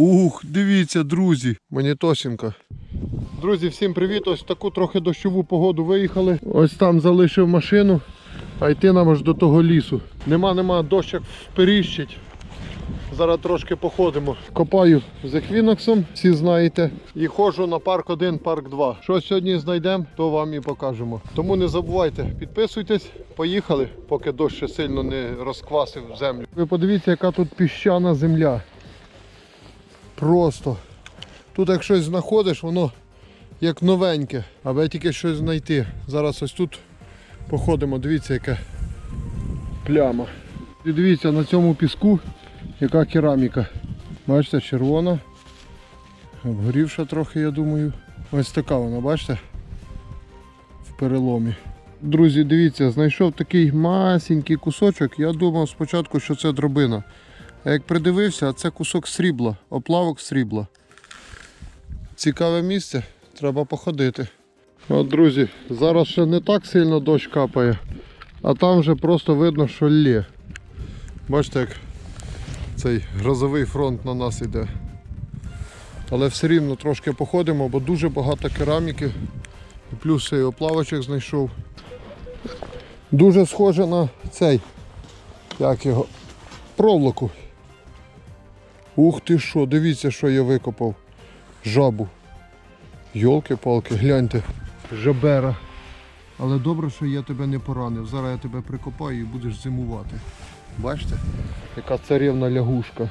Ух, дивіться, друзі. Монітосінка. Друзі, всім привіт! Ось таку трохи дощову погоду виїхали. Ось там залишив машину, а йти нам аж до того лісу. Нема, нема, дощ як вперіщить. Зараз трошки походимо. Копаю з еквіноксом, всі знаєте. І ходжу на парк 1, парк 2. Що сьогодні знайдемо, то вам і покажемо. Тому не забувайте, підписуйтесь, поїхали, поки дощ ще сильно не розквасив землю. Ви подивіться, яка тут піщана земля. Просто. Тут як щось знаходиш, воно як новеньке, аби тільки щось знайти. Зараз ось тут походимо, дивіться, яка пляма. І дивіться на цьому піску, яка кераміка. Бачите, червона. Обгорівша трохи, я думаю. Ось така вона, бачите? В переломі. Друзі, дивіться, знайшов такий масенький кусочок. Я думав спочатку, що це дробина. А як придивився, це кусок срібла, оплавок срібла. Цікаве місце, треба походити. От, друзі, зараз ще не так сильно дощ капає, а там вже просто видно, що лє. Бачите, як цей грозовий фронт на нас йде. Але все рівно трошки походимо, бо дуже багато кераміки. І плюс цей оплавочок знайшов. Дуже схоже на цей, як його, проволоку. Ух ти що, дивіться, що я викопав. Жабу. Йолки-палки, гляньте. Жабера. Але добре, що я тебе не поранив. Зараз я тебе прикопаю і будеш зимувати. Бачите? Яка царівна лягушка.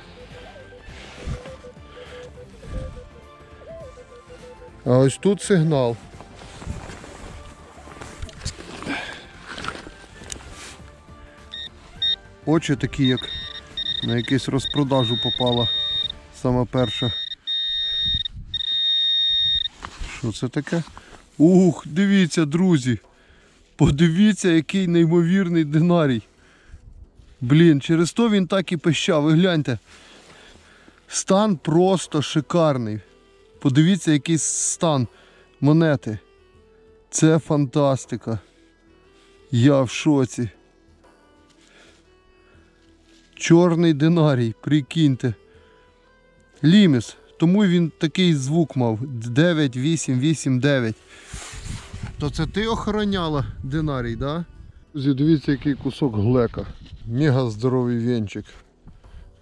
А ось тут сигнал. Очі такі, як на якусь розпродажу попала. Сама перша. Що це таке? Ух, дивіться, друзі. Подивіться, який неймовірний динарій. Блін, через то він так і пищав. Ви гляньте. Стан просто шикарний. Подивіться, який стан монети. Це фантастика. Я в шоці. Чорний динарій, прикиньте. Ліміс. Тому він такий звук мав. 9, 8, 8, 9. То це ти охороняла динарій? Да? Друзі, який кусок глека. Мега здоровий венчик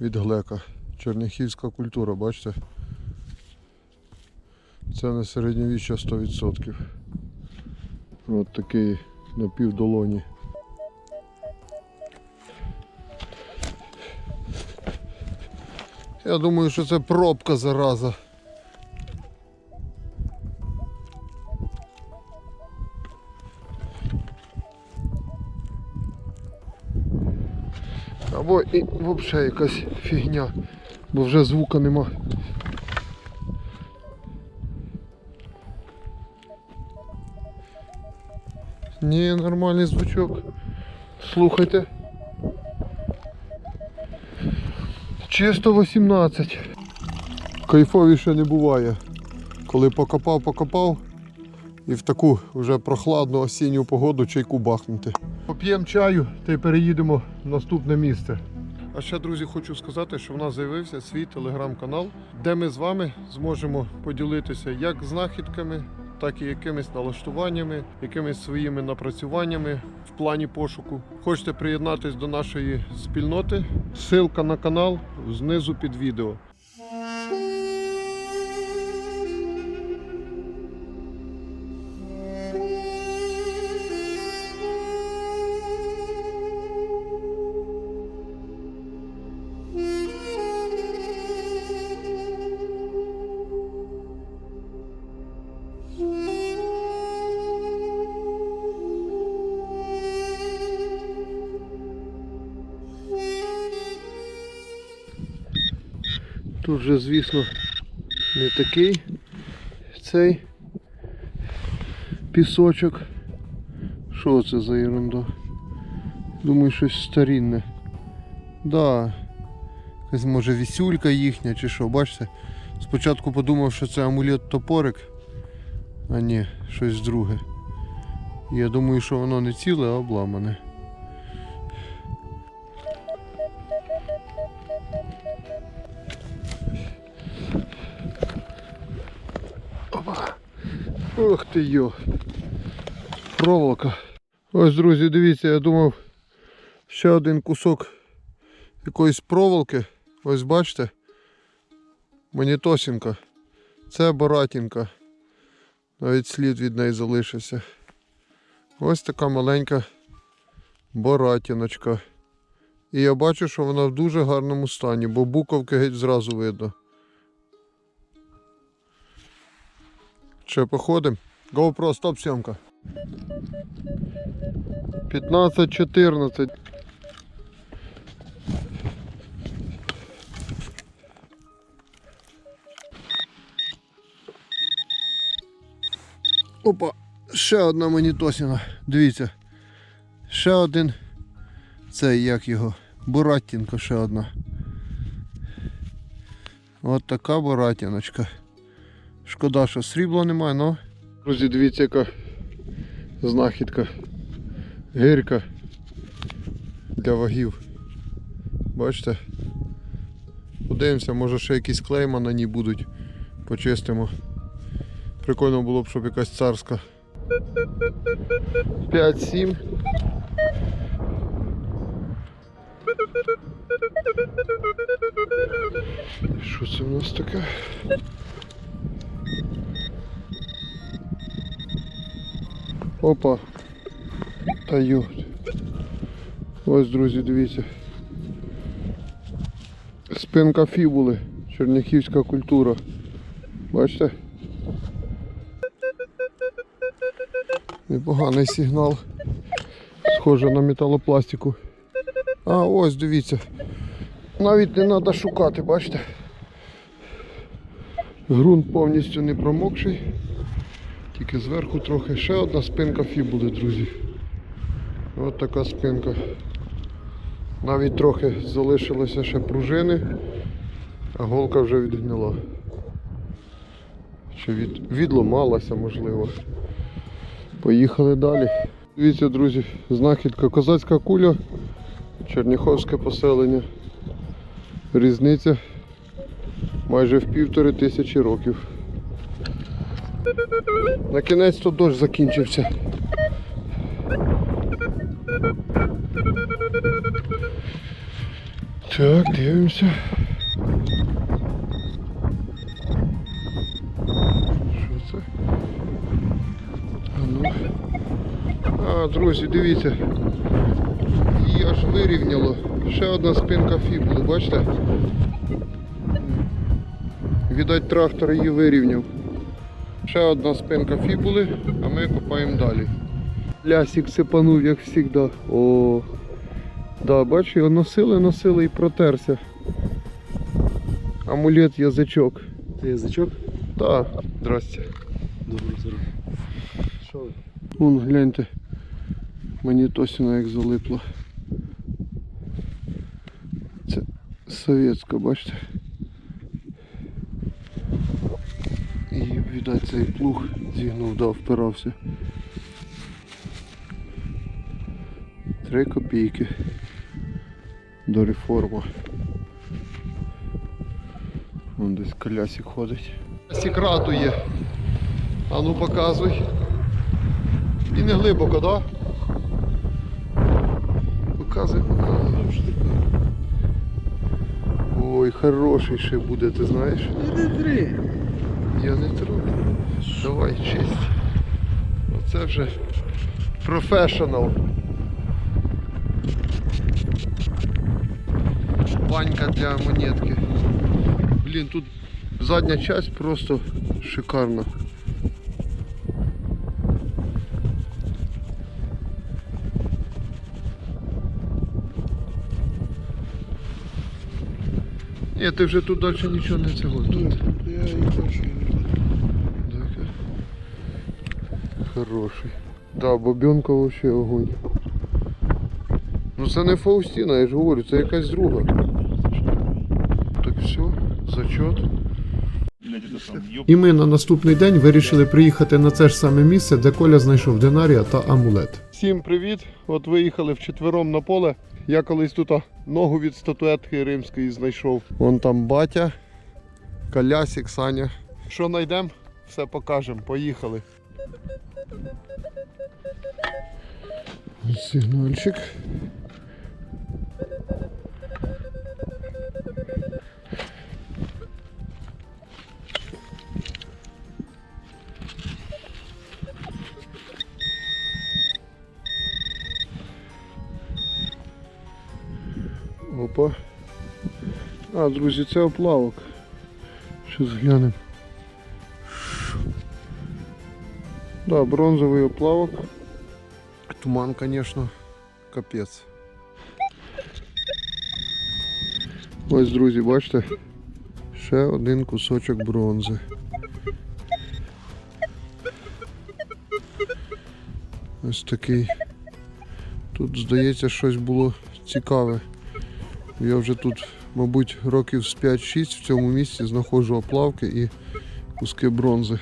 від глека. Черняхівська культура, бачите? Це не середньовіччя 100%. От такий на Я думаю, що це пробка зараза. Або і взагалі якась фігня, бо вже звука нема. Ні, нормальний звучок. Слухайте. Чисто 18. Кайфовіше не буває. Коли покопав, покопав і в таку вже прохладну осінню погоду чайку бахнути. Поп'ємо чаю та й переїдемо в наступне місце. А ще, друзі, хочу сказати, що в нас з'явився свій телеграм-канал, де ми з вами зможемо поділитися як знахідками, так і якимись налаштуваннями, якимись своїми напрацюваннями в плані пошуку. Хочете приєднатись до нашої спільноти? Ссылка на канал знизу під відео. Тут вже, звісно, не такий цей пісочок. Що це за ерунда? Думаю, щось старінне. Да. Якась може вісюлька їхня чи що, бачите? Спочатку подумав, що це амулет топорик, а ні, щось друге. Я думаю, що воно не ціле, а обламане. Ох ти йо. Проволока. Ось, друзі, дивіться, я думав, ще один кусок якоїсь проволоки. Ось бачите. Монітосінка. Це баратінка. Навіть слід від неї залишився. Ось така маленька баратіночка. І я бачу, що вона в дуже гарному стані, бо буковки геть зразу видно. Ще походимо. GoPro, стоп сьомка. 15-14. Опа, ще одна монітосіна. Дивіться. Ще один. Це як його? Буратінка ще одна. От така буратіночка. Шкода, що срібла немає, але. Друзі, дивіться, яка знахідка. Гирка для вагів. Бачите? Подивимося, може ще якісь клейма на ній будуть. Почистимо. Прикольно було б, щоб якась царська. 5-7. Що це в нас таке? Опа. Та йо. Ось, друзі, дивіться. Спинка фібули. Черняхівська культура. Бачите? Непоганий сигнал. Схоже на металопластику. А, ось дивіться. Навіть не треба шукати, бачите? Грунт повністю не промокший. Тільки зверху трохи ще одна спинка фібули, друзі. Ось така спинка. Навіть трохи залишилося ще пружини, а голка вже відгнила. Чи від... відломалася, можливо. Поїхали далі. Дивіться, друзі, знахідка козацька куля, Черніховське поселення. Різниця майже в півтори тисячі років. На кінець то дощ закінчився. Так, дивимося. Що це? А ну. А, друзі, дивіться. Її аж вирівняло. Ще одна спинка фібули, бачите? Видать, трактор її вирівняв. Ще одна спинка фібули, а ми копаємо далі. Лясик сипанув, як завжди. О, да, бачу, його носили, носили і протерся. Амулет язичок. Це язичок? Так, здрасте. Добре, здорово. Що ви? Вон, гляньте. Мені тосіна як залипла. Це совєтська, бачите? Видать, цей плуг зігнув, да, впирався. Три копійки до реформи. Вон десь колясик ходить. Колясик радує. А ну показуй. І не глибоко, да? Показуй, показуй. Ой, хороший ще буде, ти знаєш? Три. Я не тру. Давай, честь. Оце вже професіонал. Банька для монетки. Блін, тут задня часть просто шикарна. Ні, ти вже тут далі нічого не цього. Тут. Я і бачу. Так. Хороший. Да, бобенка вообще огонь. Ну це не Фаустіна, я ж говорю, це якась друга. Так все, зачет. І ми на наступний день вирішили приїхати на це ж саме місце, де Коля знайшов динарія та амулет. Всім привіт! От виїхали вчетвером на поле. Я колись тут ногу від статуетки римської знайшов. Вон там батя, колясик, Саня. Що знайдемо, все покажемо. Поїхали. Сигнальчик. Опа. А, друзі, це оплавок. Щас глянемо. Да, бронзовий оплавок. Туман, звісно, капець. Ось, друзі, бачите, ще один кусочок бронзи. Ось такий. Тут, здається, щось було цікаве. Я вже тут, мабуть, років з 5-6 в цьому місці знаходжу оплавки і куски бронзи.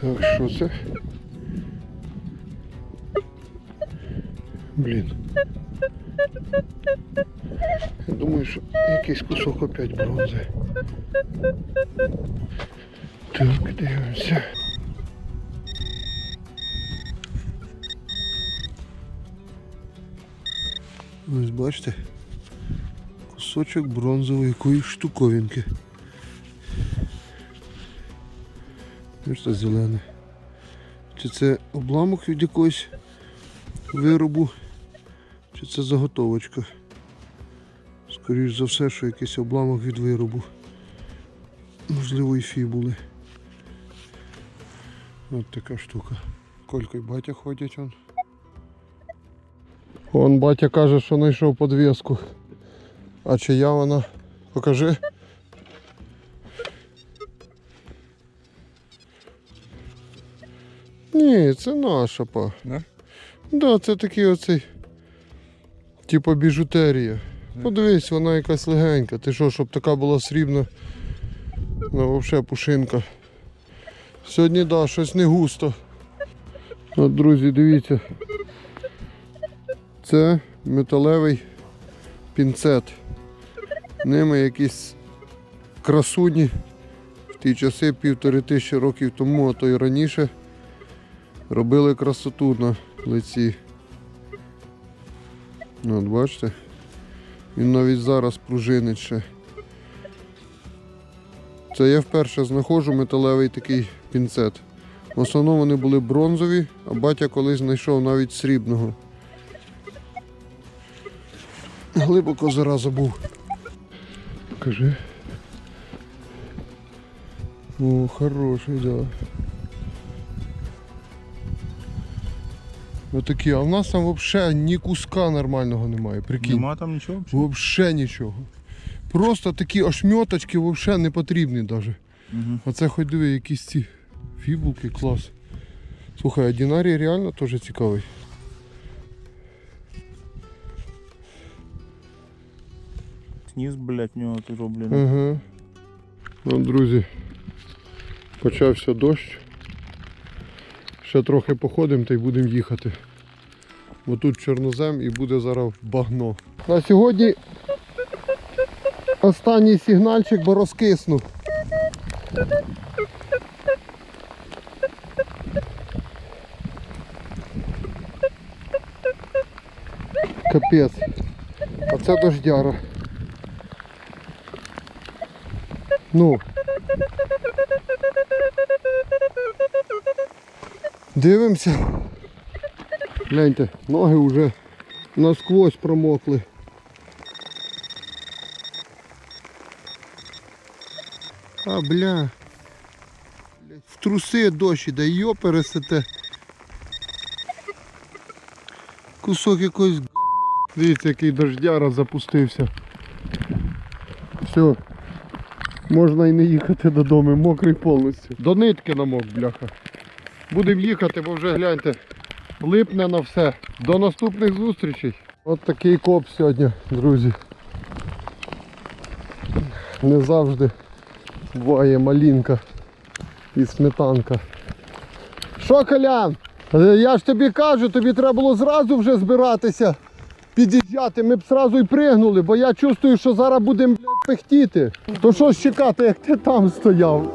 Так, що це? Блін. Я думаю, що якийсь кусок опять бронзи. Так, дивимося. Ось бачите, кусочок бронзової якоїсь штуковинки. Бачите, зелене. Чи це обламок від якогось виробу, чи це заготовочка. Скоріш за все, що якийсь обламок від виробу. Можливо і фібули. От така штука. Колько й батя ходять он. Вон батя каже, що знайшов подвіску. А чия вона? Покажи. Ні, це наша па. Да? Да, це такий оцей. Типа біжутерія. Подивись, вона якась легенька. Ти що, щоб така була срібна. Ну, взагалі пушинка. Сьогодні, да, щось не густо. От, друзі, дивіться. Це металевий пінцет. Ними якісь красуні в ті часи півтори тисячі років тому, а то й раніше робили красоту на лиці. Ну, От бачите? Він навіть зараз пружинить ще. Це я вперше знаходжу металевий такий пінцет. В основному вони були бронзові, а батя колись знайшов навіть срібного. Глибоко зараза був. Покажи. О, хороший, да. Отакі, а в нас там взагалі ні куска нормального немає, прикинь. Нема там нічого? взагалі? Вообще нічого. Просто такі ошмьоточки взагалі не потрібні навіть. Мгм. А це хоч диви, якісь ці фібулки, клас. Слухай, а Дінарій реально теж цікавий. Ніс, блядь, в нього тут зроблений. Ага. Ну, друзі, почався дощ. Ще трохи походимо та й будемо їхати. Бо тут чорнозем і буде зараз багно. На сьогодні останній сигнальчик, бо розкиснув. Капець. А це дождяра. Ну. Дивимося. Гляньте, ноги вже насквозь промокли. А, бля. В труси дощ іде, йо пересете. Кусок якоїсь г***. Дивіться, який дождяра запустився. Все. Можна і не їхати додому, мокрий повністю. До нитки намок, бляха. Будемо їхати, бо вже гляньте, липне на все. До наступних зустрічей. От такий коп сьогодні, друзі. Не завжди буває малінка і сметанка. Що, Колян? Е, Я ж тобі кажу, тобі треба було зразу вже збиратися під'їжджати, ми б сразу й пригнули, бо я чувствую, що зараз будемо блядь, пехтіти. То що ж чекати, як ти там стояв?